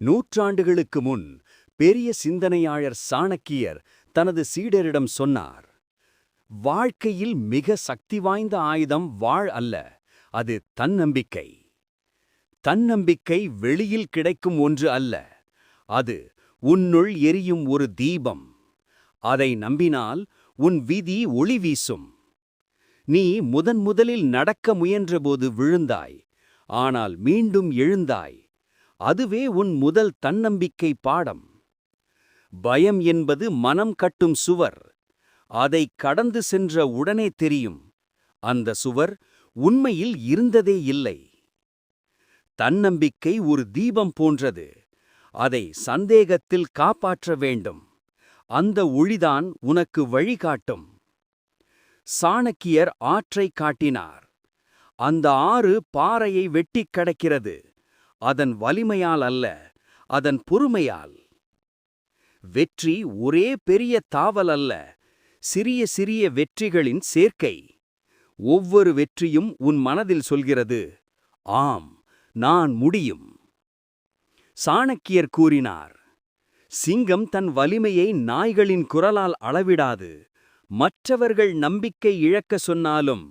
நூற்றாண்டுகளுக்கு முன் பெரிய சிந்தனையாளர் சாணக்கியர் தனது சீடரிடம் சொன்னார் வாழ்க்கையில் மிக சக்தி வாய்ந்த ஆயுதம் வாழ் அல்ல அது தன்னம்பிக்கை. தன்னம்பிக்கை வெளியில் கிடைக்கும் ஒன்று அல்ல அது உன்னுள் எரியும் ஒரு தீபம். அதை நம்பினால் உன் விதி ஒளி வீசும். நீ முதன் முதலில் நடக்க முயன்றபோது விழுந்தாய் ஆனால் மீண்டும் எழுந்தாய். அதுவே உன் முதல் தன்னம்பிக்கை பாடம். பயம் என்பது மனம் கட்டும் சுவர். அதை கடந்து சென்ற உடனே தெரியும். அந்த சுவர் உண்மையில் இருந்ததே இல்லை. தன்னம்பிக்கை ஒரு தீபம் போன்றது. அதை சந்தேகத்தில் காப்பாற்ற வேண்டும். அந்த ஒளிதான் உனக்கு வழிகாட்டும். சாணக்கியர் ஆற்றை காட்டினார். அந்த ஆறு பாறையை வெட்டிக் கடக்கிறது. அதன் வலிமையால் அல்ல அதன் பொறுமையால். வெற்றி ஒரே பெரிய தாவல் அல்ல சிறிய சிறிய வெற்றிகளின் சேர்க்கை. ஒவ்வொரு வெற்றியும் உன் மனதில் சொல்கிறது ஆம் நான் முடியும். சாணக்கியர் கூறினார் சிங்கம் தன் வலிமையை நாய்களின் குரலால் அளவிடாது. மற்றவர்கள் நம்பிக்கை இழக்க சொன்னாலும்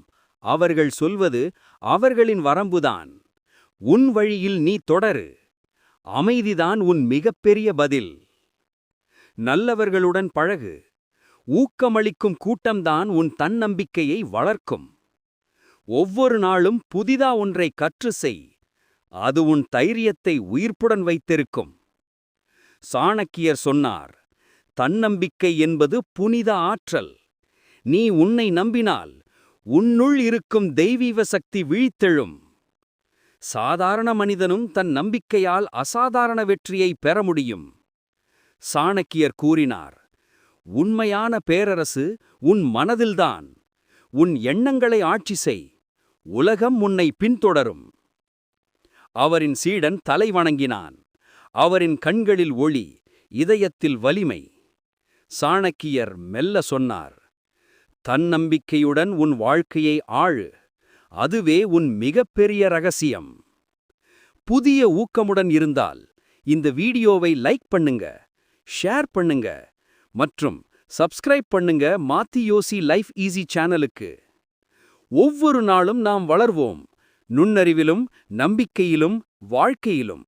அவர்கள் சொல்வது அவர்களின் வரம்புதான். உன் வழியில் நீ தொடரு. அமைதிதான் உன் மிகப்பெரிய பதில். நல்லவர்களுடன் பழகு. ஊக்கமளிக்கும் கூட்டம்தான் உன் தன்னம்பிக்கையை வளர்க்கும். ஒவ்வொரு நாளும் புதிதா ஒன்றை கற்று செய். அது உன் தைரியத்தை உயிர்ப்புடன் வைத்திருக்கும். சாணக்கியர் சொன்னார் தன்னம்பிக்கை என்பது புனித ஆற்றல். நீ உன்னை நம்பினால் உன்னுள் இருக்கும் தெய்வீக சக்தி வீழ்த்தெழும். சாதாரண மனிதனும் தன் நம்பிக்கையால் அசாதாரண வெற்றியை பெற முடியும். சாணக்கியர் கூறினார் உண்மையான பேரரசு உன் மனதில்தான். உன் எண்ணங்களை ஆட்சி செய். உலகம் உன்னை பின்தொடரும். அவரின் சீடன் தலை வணங்கினான். அவரின் கண்களில் ஒளி இதயத்தில் வலிமை. சாணக்கியர் மெல்ல சொன்னார் தன்னம்பிக்கையுடன் உன் வாழ்க்கையை ஆழு. அதுவே உன் மிகப்பெரிய ரகசியம். புதிய ஊக்கமுடன் இருந்தால் இந்த வீடியோவை லைக் பண்ணுங்க ஷேர் பண்ணுங்க மற்றும் சப்ஸ்கிரைப் பண்ணுங்க மாத்தி யோசி லைஃப் ஈஸி சேனலுக்கு. ஒவ்வொரு நாளும் நாம் வளர்வோம் நுண்ணறிவிலும் நம்பிக்கையிலும் வாழ்க்கையிலும்.